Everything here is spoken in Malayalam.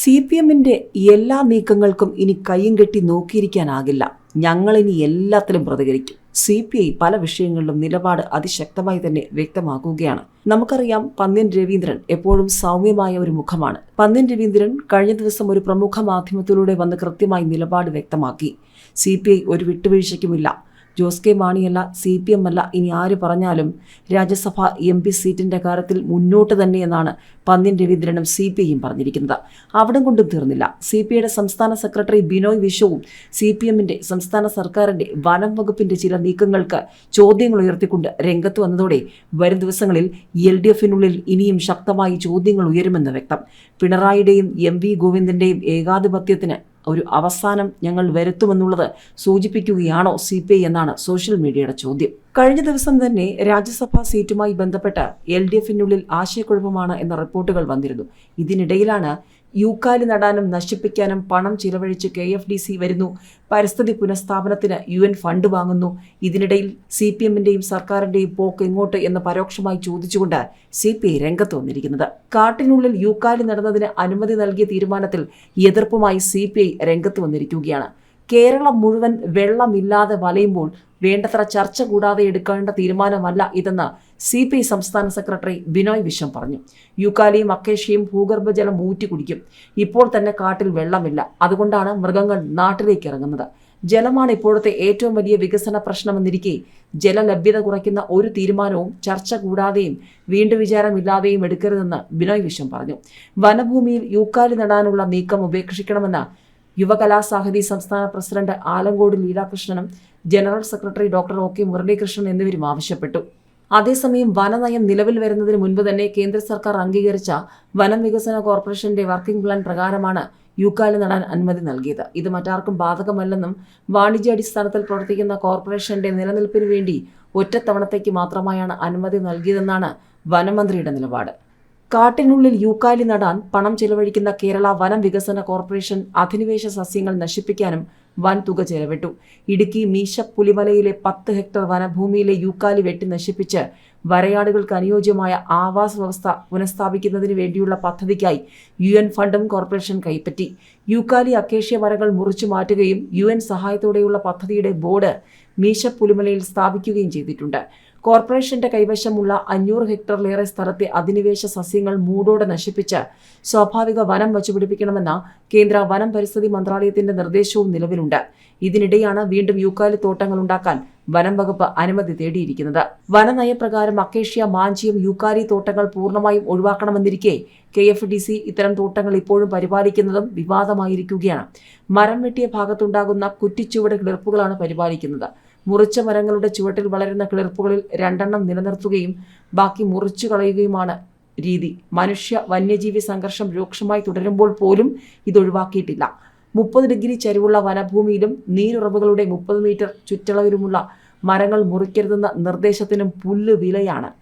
സി പി എമ്മിന്റെ എല്ലാ നീക്കങ്ങൾക്കും ഇനി കയ്യും കെട്ടി നോക്കിയിരിക്കാനാകില്ല. ഞങ്ങളിനി എല്ലാത്തിലും പ്രതികരിക്കും. സി പി ഐ പല വിഷയങ്ങളിലും നിലപാട് അതിശക്തമായി തന്നെ വ്യക്തമാക്കുകയാണ്. നമുക്കറിയാം പന്ന്യൻ രവീന്ദ്രൻ എപ്പോഴും സൗമ്യമായ ഒരു മുഖമാണ്. പന്ന്യൻ രവീന്ദ്രൻ കഴിഞ്ഞ ദിവസം ഒരു പ്രമുഖ മാധ്യമത്തിലൂടെ വന്ന് കൃത്യമായി നിലപാട് വ്യക്തമാക്കി. സി ഒരു വിട്ടുവീഴ്ചയ്ക്കുമില്ല. ജോസ് കെ മാണിയല്ല സി പി എം അല്ല. ഇനി ആര് പറഞ്ഞാലും രാജ്യസഭ എം പി സീറ്റിന്റെ കാര്യത്തിൽ മുന്നോട്ട് തന്നെയെന്നാണ് പന്ന്യൻ രവീന്ദ്രനും സി പി ഐയും പറഞ്ഞിരിക്കുന്നത്. അവിടം കൊണ്ടും തീർന്നില്ല. സി പി ഐയുടെ സംസ്ഥാന സെക്രട്ടറി ബിനോയ് വിശ്വവും സി പി എമ്മിന്റെ സംസ്ഥാന സർക്കാരിന്റെ വനം വകുപ്പിന്റെ ചില നീക്കങ്ങൾക്ക് ചോദ്യങ്ങൾ ഉയർത്തിക്കൊണ്ട് രംഗത്ത് വന്നതോടെ വരും ദിവസങ്ങളിൽ എൽ ഡി എഫിനുള്ളിൽ ഇനിയും ശക്തമായി ചോദ്യങ്ങൾ ഉയരുമെന്ന് വ്യക്തം. പിണറായിയുടെയും എം വി ഗോവിന്ദന്റെയും ഏകാധിപത്യത്തിന് ഒരു അവസാനം ഞങ്ങൾ വരുത്തുമെന്നുള്ളത് സൂചിപ്പിക്കുകയാണോ സി പി ഐ എന്നാണ് സോഷ്യൽ മീഡിയയുടെ ചോദ്യം. കഴിഞ്ഞ ദിവസം തന്നെ രാജ്യസഭാ സീറ്റുമായി ബന്ധപ്പെട്ട് എൽ ഡി എഫിനുള്ളിൽ ആശയക്കുഴപ്പമാണ് എന്ന റിപ്പോർട്ടുകൾ വന്നിരുന്നു. ഇതിനിടയിലാണ് യൂക്കാലി നടാനും നശിപ്പിക്കാനും പണം ചിലവഴിച്ച് കെ എഫ് ഡി സി വരുന്നു. പരിസ്ഥിതി പുനഃസ്ഥാപനത്തിന് യു എൻ ഫണ്ട് വാങ്ങുന്നു. ഇതിനിടയിൽ സി പി എമ്മിന്റെയും സർക്കാരിന്റെയും പോക്ക് എങ്ങോട്ട് എന്ന് പരോക്ഷമായി ചോദിച്ചുകൊണ്ട് സി പി ഐ രംഗത്ത് വന്നിരിക്കുന്നത്. കാട്ടിനുള്ളിൽ യൂക്കാലി നടന്നതിന് അനുമതി നൽകിയ തീരുമാനത്തിൽ എതിർപ്പുമായി സി പി ഐ രംഗത്ത് വന്നിരിക്കുകയാണ്. കേരളം മുഴുവൻ വെള്ളമില്ലാതെ വലയുമ്പോൾ വേണ്ടത്ര ചർച്ച കൂടാതെ എടുക്കേണ്ട തീരുമാനമല്ല ഇതെന്ന് സി പി ഐ സംസ്ഥാന സെക്രട്ടറി ബിനോയ് വിശ്വം പറഞ്ഞു. യുക്കാലിയും അക്കേഷ്യയും ഭൂഗർഭജലം ഊറ്റി കുടിക്കും ഇപ്പോൾ തന്നെ കാട്ടിൽ വെള്ളമില്ല. അതുകൊണ്ടാണ് മൃഗങ്ങൾ നാട്ടിലേക്ക് ഇറങ്ങുന്നത്. ജലമാണ് ഇപ്പോഴത്തെ ഏറ്റവും വലിയ വികസന പ്രശ്നമെന്നിരിക്കെ ജലലഭ്യത കുറയ്ക്കുന്ന ഒരു തീരുമാനവും ചർച്ച കൂടാതെയും വീണ്ടും വിചാരമില്ലാതെയും എടുക്കരുതെന്ന് ബിനോയ് വിശ്വം പറഞ്ഞു. വനഭൂമിയിൽ യൂക്കാലി നടാനുള്ള നീക്കം ഉപേക്ഷിക്കണമെന്ന് യുവകലാസാഹിതി സംസ്ഥാന president Alankode ലീലാകൃഷ്ണനും general secretary doctor O K Muraleekrishnan എന്നിവരും ആവശ്യപ്പെട്ടു. അതേസമയം വനനയം നിലവിൽ വരുന്നതിന് മുൻപ് തന്നെ കേന്ദ്ര സർക്കാർ അംഗീകരിച്ച വനം വികസന കോർപ്പറേഷന്റെ വർക്കിംഗ് പ്ലാൻ പ്രകാരമാണ് യൂക്കാലി നടാൻ അനുമതി നൽകിയത്. ഇത് മറ്റാർക്കും ബാധകമല്ലെന്നും വാണിജ്യാടിസ്ഥാനത്തിൽ പ്രവർത്തിക്കുന്ന കോർപ്പറേഷന്റെ നിലനിൽപ്പിന് വേണ്ടി ഒറ്റത്തവണത്തേക്ക് മാത്രമായാണ് അനുമതി നൽകിയതെന്നാണ് വനമന്ത്രിയുടെ നിലപാട്. കാട്ടിനുള്ളിൽ യൂക്കാലി നടാൻ പണം ചെലവഴിക്കുന്ന കേരള വനം വികസന കോർപ്പറേഷൻ അധിനിവേശ സസ്യങ്ങൾ നശിപ്പിക്കാനും വൻ തുക ചെലവിട്ടു. ഇടുക്കി മീശ പുലിമലയിലെ പത്ത് ഹെക്ടർ വനഭൂമിയിലെ യൂക്കാലി വെട്ടി നശിപ്പിച്ച് വരയാടുകൾക്ക് അനുയോജ്യമായ ആവാസ വ്യവസ്ഥ പുനഃസ്ഥാപിക്കുന്നതിന് വേണ്ടിയുള്ള പദ്ധതിക്കായി യു എൻ ഫണ്ടും കോർപ്പറേഷൻ കൈപ്പറ്റി. യൂക്കാലി അക്കേഷ്യ വരകൾ മുറിച്ചു മാറ്റുകയും യു എൻ സഹായത്തോടെയുള്ള പദ്ധതിയുടെ ബോർഡ് മീശ പുലിമലയിൽ സ്ഥാപിക്കുകയും ചെയ്തിട്ടുണ്ട്. കോർപ്പറേഷന്റെ കൈവശമുള്ള അഞ്ഞൂറ് ഹെക്ടറിലേറെ സ്ഥലത്തെ അധിനിവേശ സസ്യങ്ങൾ മൂടോടെ നശിപ്പിച്ച് സ്വാഭാവിക വനം വച്ചുപിടിപ്പിക്കണമെന്ന കേന്ദ്ര വനം പരിസ്ഥിതി മന്ത്രാലയത്തിന്റെ നിർദ്ദേശവും നിലവിലുണ്ട്. ഇതിനിടെയാണ് വീണ്ടും യൂക്കാലി തോട്ടങ്ങൾ ഉണ്ടാക്കാൻ വനം വകുപ്പ് അനുമതി തേടിയിരിക്കുന്നത്. വനനയപ്രകാരം അക്കേഷ്യ മാഞ്ചിയും യൂക്കാലി തോട്ടങ്ങൾ പൂർണമായും ഒഴിവാക്കണമെന്നിരിക്കെ കെ എഫ് ഡി സി ഇത്തരം തോട്ടങ്ങൾ ഇപ്പോഴും പരിപാലിക്കുന്നതും വിവാദമായിരിക്കുകയാണ്. മരം വെട്ടിയ ഭാഗത്തുണ്ടാകുന്ന കുറ്റിച്ചുവട് കിളിർപ്പുകളാണ് പരിപാലിക്കുന്നത്. മുറിച്ച മരങ്ങളുടെ ചുവട്ടിൽ വളരുന്ന കിളിർപ്പുകളിൽ രണ്ടെണ്ണം നിലനിർത്തുകയും ബാക്കി മുറിച്ചു കളയുകയുമാണ് രീതി. മനുഷ്യ വന്യജീവി സംഘർഷം രൂക്ഷമായി തുടരുമ്പോൾ പോലും ഇതൊഴിവാക്കിയിട്ടില്ല. മുപ്പത് ഡിഗ്രി ചരിവുള്ള വനഭൂമിയിലും നീരുറവുകളുടെ മുപ്പത് മീറ്റർ ചുറ്റളവിലുമുള്ള മരങ്ങൾ മുറിക്കരുതെന്ന നിർദ്ദേശത്തിനും പുല്ല് വിലയാണ്.